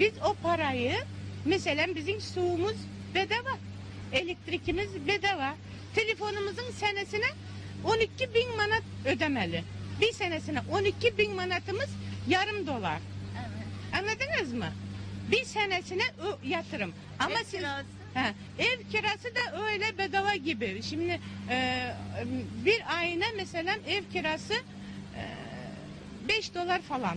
Biz o parayı mesela bizim suyumuz bedava. Elektrikimiz bedava. Telefonumuzun senesine 12 bin manat ödemeli. Bir senesine 12 bin manatımız yarım dolar. Anladınız mı? Bir senesine yatırım. Ama Ev siz kirası? Ha, ev kirası da öyle bedava gibi. Şimdi e, bir ayına mesela ev kirası 5 dolar falan.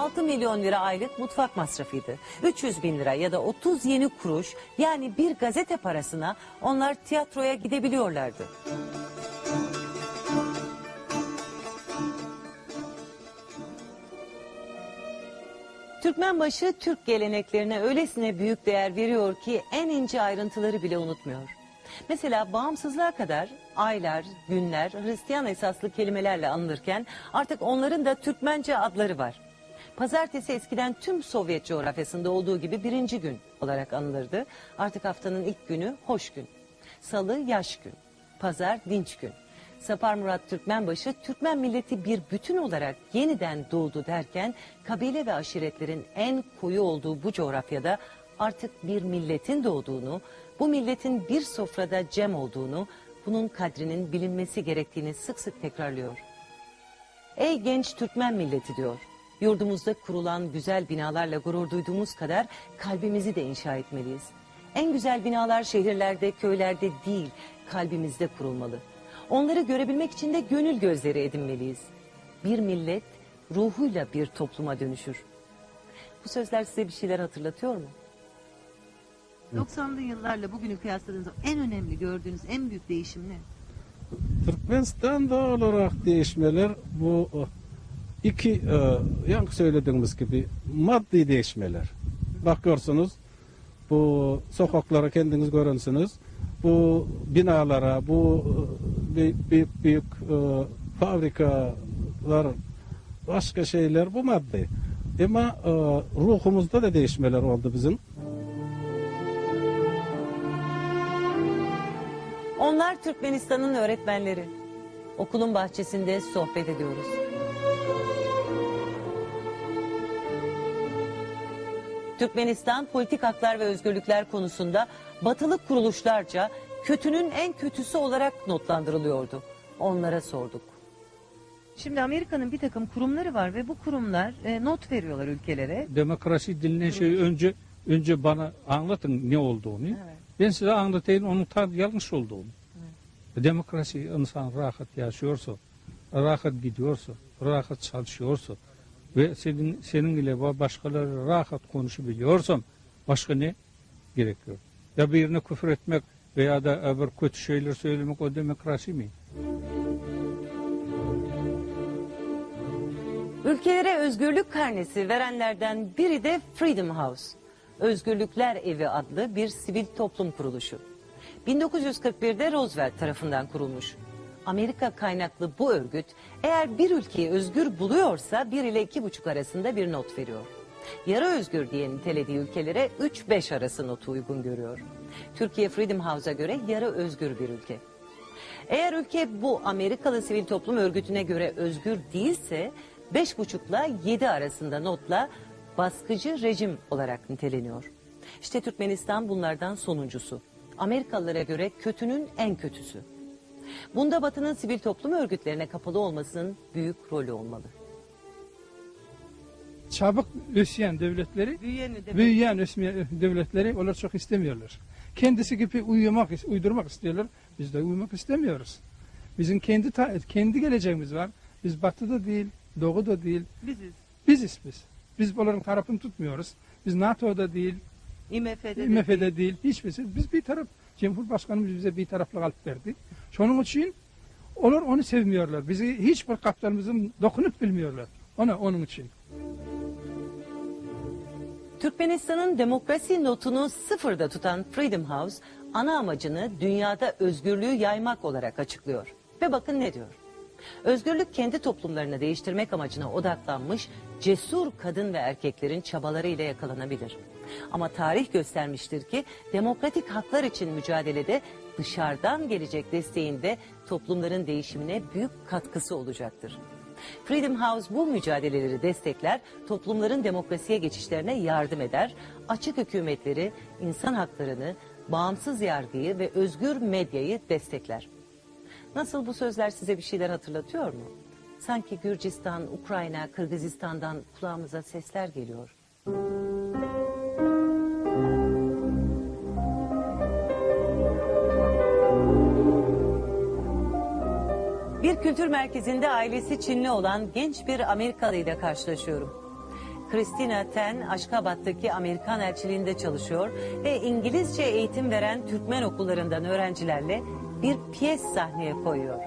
...6 milyon lira aylık mutfak masrafıydı. 300 bin lira ya da 30 yeni kuruş yani bir gazete parasına onlar tiyatroya gidebiliyorlardı. Türkmenbaşı Türk geleneklerine öylesine büyük değer veriyor ki en ince ayrıntıları bile unutmuyor. Mesela bağımsızlığa kadar aylar, günler Hristiyan esaslı kelimelerle anılırken artık onların da Türkmence adları var. Pazartesi eskiden tüm Sovyet coğrafyasında olduğu gibi birinci gün olarak anılırdı. Artık haftanın ilk günü hoş gün. Salı yaş gün. Pazar dinç gün. Sapar Murat Türkmenbaşı Türkmen milleti bir bütün olarak yeniden doğdu derken kabile ve aşiretlerin en koyu olduğu bu coğrafyada artık bir milletin doğduğunu, bu milletin bir sofrada cem olduğunu, bunun kadrinin bilinmesi gerektiğini sık sık tekrarlıyor. Ey genç Türkmen milleti diyor. Yurdumuzda kurulan güzel binalarla gurur duyduğumuz kadar kalbimizi de inşa etmeliyiz. En güzel binalar şehirlerde, köylerde değil, kalbimizde kurulmalı. Onları görebilmek için de gönül gözleri edinmeliyiz. Bir millet ruhuyla bir topluma dönüşür. Bu sözler size bir şeyler hatırlatıyor mu? 90'lı yıllarla bugünü kıyasladığınızda en önemli gördüğünüz en büyük değişim ne? Türkmenistan olarak değişmeler bu iki e, yan söylediğimiz gibi maddi değişmeler. Bakıyorsunuz bu sokaklara kendiniz görünsünüz. Bu binalara, bu e, büyük büyük, büyük e, fabrikalar, başka şeyler bu maddi. Ama e, ruhumuzda da değişmeler oldu bizim. Onlar Türkmenistan'ın öğretmenleri. Okulun bahçesinde sohbet ediyoruz. Türkmenistan politik haklar ve özgürlükler konusunda batılı kuruluşlarca kötünün en kötüsü olarak notlandırılıyordu. Onlara sorduk. Şimdi Amerika'nın bir takım kurumları var ve bu kurumlar e, not veriyorlar ülkelere. Demokrasi denilen şeyi önce önce bana anlatın ne olduğunu. Ben size anlatayım onun tam yanlış olduğunu. Demokrasi insan rahat yaşıyorsa, rahat gidiyorsa, rahat çalışıyorsa ve senin senin ile başkaları rahat konuşabiliyorsam başka ne gerekiyor? Ya birine küfür etmek veya da öbür kötü şeyler söylemek o demokrasi mi? Ülkelere özgürlük karnesi verenlerden biri de Freedom House. Özgürlükler Evi adlı bir sivil toplum kuruluşu. 1941'de Roosevelt tarafından kurulmuş. Amerika kaynaklı bu örgüt eğer bir ülkeyi özgür buluyorsa 1 ile 2,5 arasında bir not veriyor. Yarı özgür diye nitelediği ülkelere 3-5 arası notu uygun görüyor. Türkiye Freedom House'a göre yarı özgür bir ülke. Eğer ülke bu Amerikalı Sivil Toplum Örgütü'ne göre özgür değilse 5,5 ile 7 arasında notla baskıcı rejim olarak niteleniyor. İşte Türkmenistan bunlardan sonuncusu. Amerikalılara göre kötünün en kötüsü. Bunda Batı'nın sivil toplum örgütlerine kapalı olmasının büyük rolü olmalı. Çabuk üsyan devletleri Büyüyen de büyüyen üsyan devletleri onlar çok istemiyorlar. Kendisi gibi uyumak, uydurmak istiyorlar. Biz de uyumak istemiyoruz. Bizim kendi kendi geleceğimiz var. Biz batıda değil, doğuda değil. biziz. Biziz biz. Biz onların tarafını tutmuyoruz. Biz NATO'da değil, IMF'de, de IMF'de değil. değil, hiçbirisi. Biz bir taraf, Cumhurbaşkanımız bize bir taraflı alıp verdi. Şunun için onlar onu sevmiyorlar. Bizi hiçbir kaptanımızın dokunup bilmiyorlar. Ona onun için. Türkmenistan'ın demokrasi notunu sıfırda tutan Freedom House ana amacını dünyada özgürlüğü yaymak olarak açıklıyor. Ve bakın ne diyor. Özgürlük kendi toplumlarını değiştirmek amacına odaklanmış cesur kadın ve erkeklerin çabalarıyla yakalanabilir. Ama tarih göstermiştir ki demokratik haklar için mücadelede dışarıdan gelecek desteğin de toplumların değişimine büyük katkısı olacaktır. Freedom House bu mücadeleleri destekler, toplumların demokrasiye geçişlerine yardım eder, açık hükümetleri, insan haklarını, bağımsız yargıyı ve özgür medyayı destekler. Nasıl bu sözler size bir şeyler hatırlatıyor mu? Sanki Gürcistan, Ukrayna, Kırgızistan'dan kulağımıza sesler geliyor. Bir kültür merkezinde ailesi Çinli olan genç bir Amerikalı ile karşılaşıyorum. Christina Ten, Aşkabat'taki Amerikan elçiliğinde çalışıyor ve İngilizce eğitim veren Türkmen okullarından öğrencilerle bir piyes sahneye koyuyor.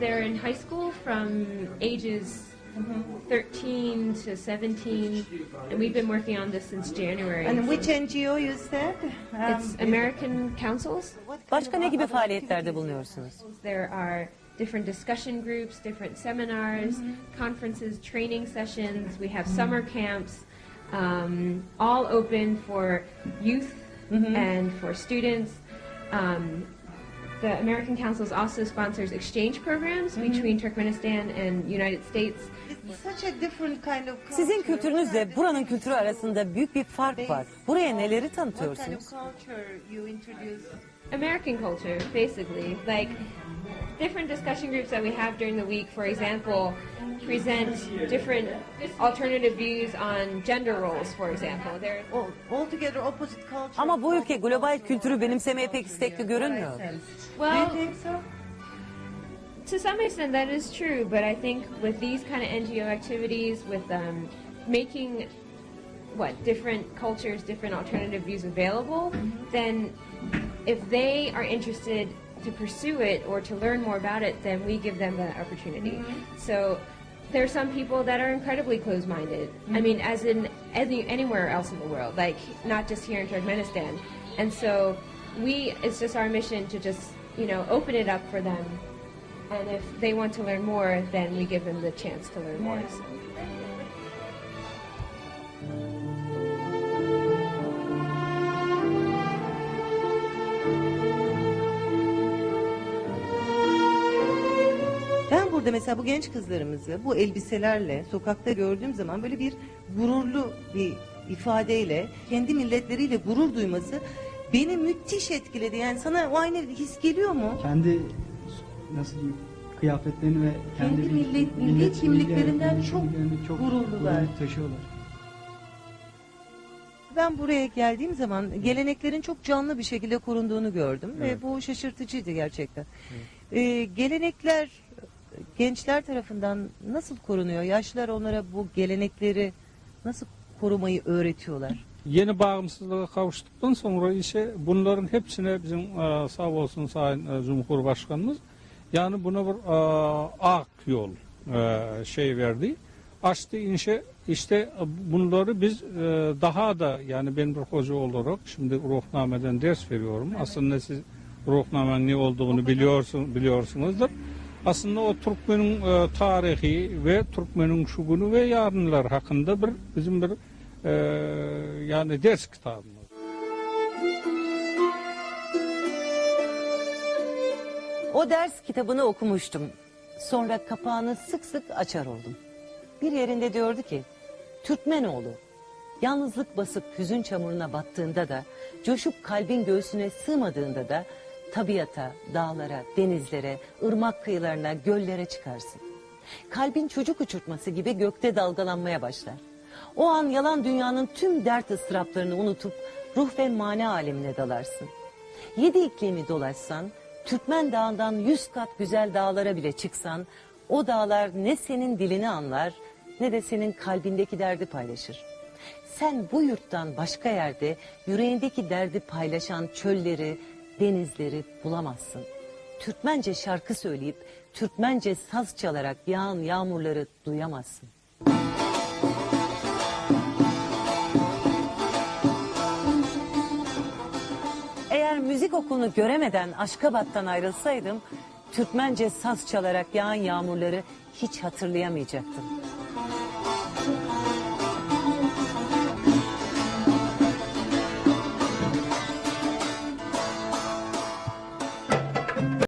They're in high school from ages 13 to 17, and we've been working on this since January. And which NGO you said? Um, It's American councils. Başka ne gibi faaliyetlerde bulunuyorsunuz? There are different discussion groups, different seminars, conferences, training sessions. We have summer camps, um, all open for youth and for students. Um, the American Councils also sponsors exchange programs between Turkmenistan and United States. It's such a different kind of culture. Sizin kültürünüzle buranın kültürü arasında büyük bir fark var. Buraya neleri What kind tanıtıyorsunuz? Of culture you introduce? American culture, basically. Like different discussion groups that we have during the week, for example, present different alternative views on gender roles, for example. There, All, altogether opposite culture. Ama bu ülke global kültürü benimsemeye pek istekli görünmüyor. Do you well, think so? to some extent that is true, but I think with these kind of NGO activities, with um, making what different cultures, different alternative views available, then if they are interested to pursue it or to learn more about it, then we give them that opportunity. Mm-hmm. So there are some people that are incredibly closed-minded. I mm-hmm. mean, as in any, anywhere else in the world, like not just here in Turkmenistan. And so we, it's just our mission to just you know open it up for them. And if they want to learn more, then we give them the chance to learn more. So. Burada mesela bu genç kızlarımızı bu elbiselerle sokakta gördüğüm zaman böyle bir gururlu bir ifadeyle kendi milletleriyle gurur duyması beni müthiş etkiledi. Yani sana o aynı his geliyor mu? kendi nasıl diyeyim kıyafetlerini ve kendi, Kendi bil- millet- milli kimliklerinden milli çok çok gururlular. gurur taşıyorlar. Ben buraya geldiğim zaman geleneklerin çok canlı bir şekilde korunduğunu gördüm ve bu şaşırtıcıydı gerçekten. Ee, gelenekler gençler tarafından nasıl korunuyor? Yaşlılar onlara bu gelenekleri nasıl korumayı öğretiyorlar? Yeni bağımsızlığa kavuştuktan sonra ise bunların hepsine bizim e, sağ olsun Sayın e, Cumhurbaşkanımız yani buna bir e, ak yol e, şey verdi. Açtı inşe işte bunları biz e, daha da yani ben bir hoca olarak şimdi ruhnameden ders veriyorum. Aslında siz ruhnamenin ne olduğunu biliyorsun biliyorsunuzdur. Aslında o Türkmenin e, tarihi ve Türkmenin şugunu ve yarınlar hakkında bir bizim bir e, yani ders kitabımız. O ders kitabını okumuştum. Sonra kapağını sık sık açar oldum. Bir yerinde diyordu ki, Türkmenoğlu, yalnızlık basıp hüzün çamuruna battığında da, coşup kalbin göğsüne sığmadığında da, tabiata, dağlara, denizlere, ırmak kıyılarına, göllere çıkarsın. Kalbin çocuk uçurtması gibi gökte dalgalanmaya başlar. O an yalan dünyanın tüm dert ıstıraplarını unutup ruh ve mana alemine dalarsın. Yedi iklimi dolaşsan, Türkmen dağından yüz kat güzel dağlara bile çıksan, o dağlar ne senin dilini anlar ne de senin kalbindeki derdi paylaşır. Sen bu yurttan başka yerde yüreğindeki derdi paylaşan çölleri, denizleri bulamazsın. Türkmence şarkı söyleyip, Türkmence saz çalarak yağan yağmurları duyamazsın. Eğer müzik okulunu göremeden Aşkabat'tan ayrılsaydım, Türkmence saz çalarak yağan yağmurları hiç hatırlayamayacaktım.